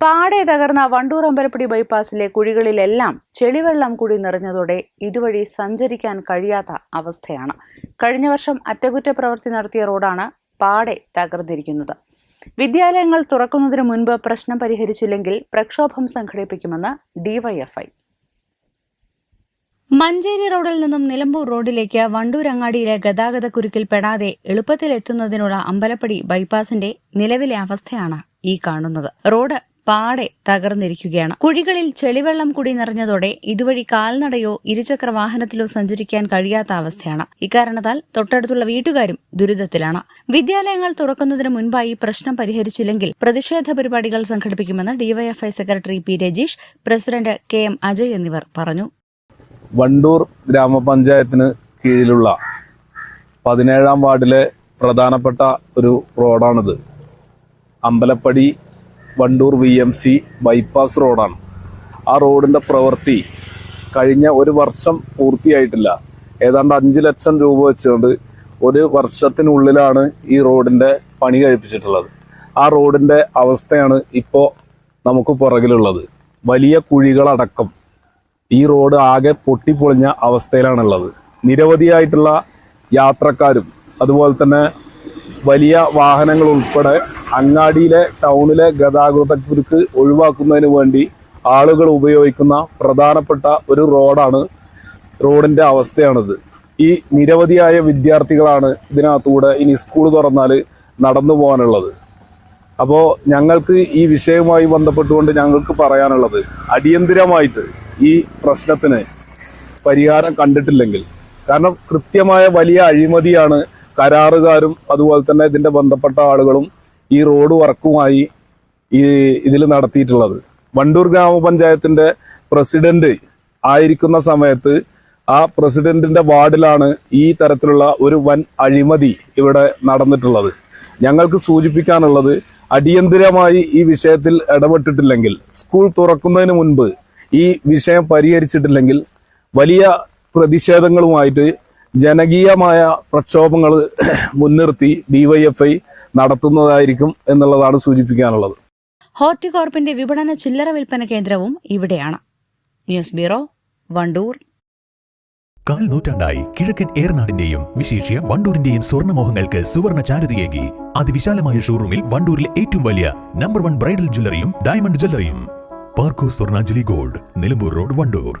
പാടെ തകർന്ന വണ്ടൂർ അമ്പലപ്പടി ബൈപ്പാസിലെ കുഴികളിലെല്ലാം ചെളിവെള്ളം കൂടി നിറഞ്ഞതോടെ ഇതുവഴി സഞ്ചരിക്കാൻ കഴിയാത്ത അവസ്ഥയാണ്. കഴിഞ്ഞ വർഷം അറ്റകുറ്റപ്രവൃത്തി നടത്തിയ റോഡാണ് പാടെ തകർന്നിരിക്കുന്നത്. വിദ്യാലയങ്ങൾ തുറക്കുന്നതിന് മുൻപ് പ്രശ്നം പരിഹരിച്ചില്ലെങ്കിൽ പ്രക്ഷോഭം സംഘടിപ്പിക്കുമെന്ന് ഡിവൈഎഫ്ഐ. മഞ്ചേരി റോഡിൽ നിന്നും നിലമ്പൂർ റോഡിലേക്ക് വണ്ടൂരങ്ങാടിയിലെ ഗതാഗത കുരുക്കിൽ പെടാതെ എളുപ്പത്തിൽ എത്തുന്നതിനുള്ള അമ്പലപ്പടി ബൈപ്പാസിന്റെ നിലവിലെ അവസ്ഥയാണ് ഈ കാണുന്നത്. റോഡ് പാടെ തകർന്നിരിക്കുകയാണ്. കുഴികളിൽ ചെളിവെള്ളം കൂടി നിറഞ്ഞതോടെ ഇതുവഴി കാൽനടയോ ഇരുചക്ര വാഹനത്തിലോ സഞ്ചരിക്കാൻ കഴിയാത്ത അവസ്ഥയാണ്. ഇക്കാരണത്താൽ തൊട്ടടുത്തുള്ള വീട്ടുകാരും ദുരിതത്തിലാണ്. വിദ്യാലയങ്ങൾ തുറക്കുന്നതിന് മുൻപായി പ്രശ്നം പരിഹരിച്ചില്ലെങ്കിൽ പ്രതിഷേധ പരിപാടികൾ സംഘടിപ്പിക്കുമെന്ന് DYFI secretary P Rajeesh president K M Ajay എന്നിവർ പറഞ്ഞു. വണ്ടൂർ ഗ്രാമപഞ്ചായത്തിന് കീഴിലുള്ള പതിനേഴാം വാർഡിലെ പ്രധാനപ്പെട്ട ഒരു റോഡാണിത്. Ambalappadi Wandoor V M C bypass റോഡാണ്. ആ റോഡിന്റെ പ്രവൃത്തി കഴിഞ്ഞ ഒരു വർഷം പൂർത്തിയായിട്ടില്ല. ഏതാണ്ട് അഞ്ച് ലക്ഷം രൂപ വെച്ചുകൊണ്ട് ഒരു വർഷത്തിനുള്ളിലാണ് ഈ റോഡിന്റെ പണി കഴിപ്പിച്ചിട്ടുള്ളത്. ആ റോഡിന്റെ അവസ്ഥയാണ് ഇപ്പോൾ നമുക്ക് പുറകിലുള്ളത്. വലിയ കുഴികളടക്കം ഈ റോഡ് ആകെ പൊട്ടിപ്പൊളിഞ്ഞ അവസ്ഥയിലാണുള്ളത്. നിരവധിയായിട്ടുള്ള യാത്രക്കാരും അതുപോലെ തന്നെ വലിയ വാഹനങ്ങൾ ഉൾപ്പെടെ അങ്ങാടിയിലെ ടൗണിലെ ഗതാഗതക്കുരുക്ക് ഒഴിവാക്കുന്നതിന് വേണ്ടി ആളുകൾ ഉപയോഗിക്കുന്ന പ്രധാനപ്പെട്ട ഒരു റോഡാണ് റോഡിന്റെ അവസ്ഥയാണിത്. ഈ നിരവധിയായ വിദ്യാർത്ഥികളാണ് ഇതിനകത്തൂടെ ഇനി സ്കൂൾ തുറന്നാൽ നടന്നു പോകാനുള്ളത്. അപ്പോൾ ഞങ്ങൾക്ക് ഈ വിഷയവുമായി ബന്ധപ്പെട്ടുകൊണ്ട് ഞങ്ങൾക്ക് പറയാനുള്ളത് അടിയന്തിരമായിട്ട് ഈ പ്രശ്നത്തിന് പരിഹാരം കണ്ടിട്ടില്ലെങ്കിൽ. കാരണം കൃത്യമായ വലിയ അഴിമതിയാണ് കരാറുകാരും അതുപോലെ തന്നെ ഇതിന്റെ ബന്ധപ്പെട്ട ആളുകളും ഈ റോഡ് വർക്കുമായി ഈ ഇതിൽ നടത്തിയിട്ടുള്ളത്. വണ്ടൂർ ഗ്രാമപഞ്ചായത്തിന്റെ പ്രസിഡന്റ് ആയിരിക്കുന്ന സമയത്ത് ആ പ്രസിഡന്റിന്റെ വാർഡിലാണ് ഈ തരത്തിലുള്ള ഒരു വൻ അഴിമതി ഇവിടെ നടന്നിട്ടുള്ളത്. ഞങ്ങൾക്ക് സൂചിപ്പിക്കാനുള്ളത് അടിയന്തിരമായി ഈ വിഷയത്തിൽ ഇടപെട്ടിട്ടില്ലെങ്കിൽ സ്കൂൾ തുറക്കുന്നതിന് മുൻപ് ഈ വിഷയം പരിഹരിച്ചിട്ടില്ലെങ്കിൽ വലിയ പ്രതിഷേധങ്ങളുമായിട്ട് ജനകീയമായ പ്രക്ഷോഭങ്ങൾ മുൻനിർത്തി ഡിവൈഎഫ്ഐ നടത്തുന്നതായിരിക്കും എന്നുള്ളതാണ് സൂചിപ്പിക്കാനുള്ളത്. ഹോർട്ടികോർപ്പിന്റെ വിപണന ചില്ലറ വിൽപ്പന കേന്ദ്രവും ഇവിടെയാണ്. News bureau Wandoor. കാൽ നൂറ്റാണ്ടായി കിഴക്കൻ ഏറനാടിന്റെയും വിശേഷ്യ വണ്ടൂരിന്റെയും സ്വർണമോഹങ്ങൾക്ക് സുവർണ ചാരുതയേകി. അതിവിശാലമായ ഷോറൂമിൽ വണ്ടൂരിലെ ഏറ്റവും വലിയ നമ്പർ വൺ ബ്രൈഡൽ ജ്വല്ലറിയും diamond ജ്വല്ലറിയും. Parco Swarnanjali gold Nilambur road Wandoor.